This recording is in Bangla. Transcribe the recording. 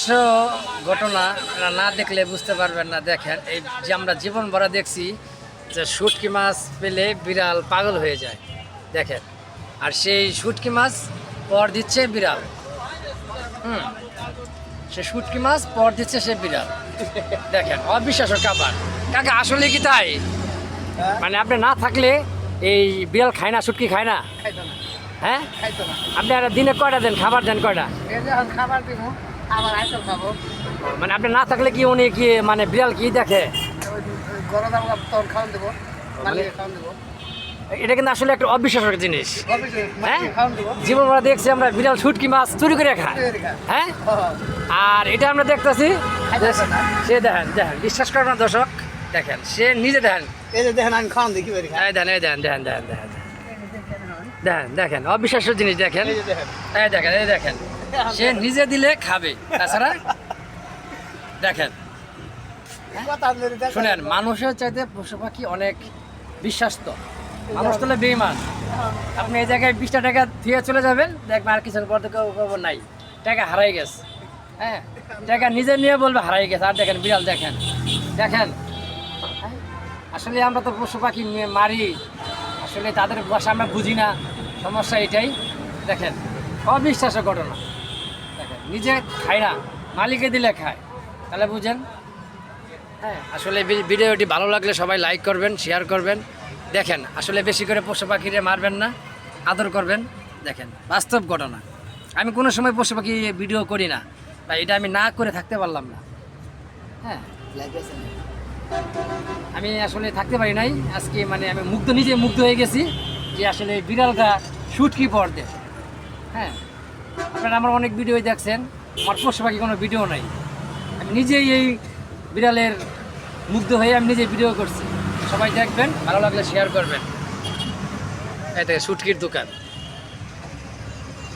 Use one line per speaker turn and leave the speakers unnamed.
অবিশ্বাস্য ঘটনা না দেখলে বুঝতে পারবেন না। দেখেন এই যে আমরা জীবন ভরা দেখছি যে শুটকি মাছ পেলে বিড়াল পাগল হয়ে যায়। দেখেন আর সেই শুটকি মাছ পর দিচ্ছে বিড়াল। হুম সে শুটকি মাছ পর দিচ্ছে সে বিড়াল। দেখেন অবিশ্বাস্য খাবার। কাকা আসলে কি তাই? মানে আপনি না থাকলে এই বিড়াল খায় না শুটকি খায় না? হ্যাঁ? আপনি দিনে কয়টা দেন? খাবার দেন কয়টা?
খাবার দিব। আবার আইসল খাব।
মানে আপনি না থাকলে কি উনি কি মানে বিড়াল কি দেখে?
গরম তখন খাওয়ান দেবো। খাওয়ান দেবো।
এটা কিন্তু আসলে একটা অবিশ্বাস্য জিনিস। হ্যাঁ? জীবন আমরা দেখছি আমরা বিড়াল শুটকি মাছ চুরি করে খায়। হ্যাঁ? আর এটা আমরা দেখতেছি সে দেখেন দেখেন বিশ্বাস করেন দর্শক দেখেন সে নিজে দেখেন।
এই যে দেখেন আমি খাওয়ান দেখি
এই দেখেন দেখেন দেখেন দেখেন দেখেন দেখেন দেখেন অবিশ্বাস্য জিনিস দেখেন।
এই দেখেন।
এই দেখেন সে নিজে দিলে খাবে তাছাড়া দেখেন।
দেখেন।
শুনেন মানুষের চাইতে পশু পাখি অনেক বিশ্বাস্ত। মানুষ তোলে বেইমান আপনি এই জায়গায় বিশটা টাকা দিয়ে চলে যাবেন দেখবেন আর কিছুক্ষণ পর খবর নাই। টাকা হারাই গেছে। হ্যাঁ? টাকা নিজে নিয়ে বলবে হারাই গেছে। আর দেখেন বিড়াল দেখেন। দেখেন। হ্যাঁ? আসলে আমরা তো পশু পাখি নিয়ে মারি। আসলে তাদের ভাষা আমরা বুঝি না। সমস্যা এটাই। দেখেন, অবিশ্বাস্য ঘটনা। দেখেন, নিজে খায় না, মালিকে দিলে খায়। তাহলে বুঝেন? হ্যাঁ আসলে ভিডিওটি ভালো লাগলে সবাই লাইক করবেন শেয়ার করবেন। দেখেন, আসলে বেশি করে পশু পাখিরে মারবেন না, আদর করবেন। দেখেন, বাস্তব ঘটনা। আমি কোনো সময় পশু পাখি ভিডিও করি না তাই এটা আমি না করে থাকতে পারলাম না। হ্যাঁ। আমি আসলে থাকতে পারি নাই। আজকে মানে আমি মুগ্ধ, নিজে মুগ্ধ হয়ে গেছি যে আসলে বিড়ালটা শুটকি পর্দে হ্যাঁ আপনারা আমার অনেক ভিডিও দেখছেন, আমার পশু পাখি কোনো ভিডিও নাই। আমি নিজেই এই বিড়ালের মুগ্ধ হয়ে আমি নিজে ভিডিও করছি। সবাই দেখবেন, ভালো লাগলে শেয়ার করবেন। এটা থেকে শুটকির দোকান।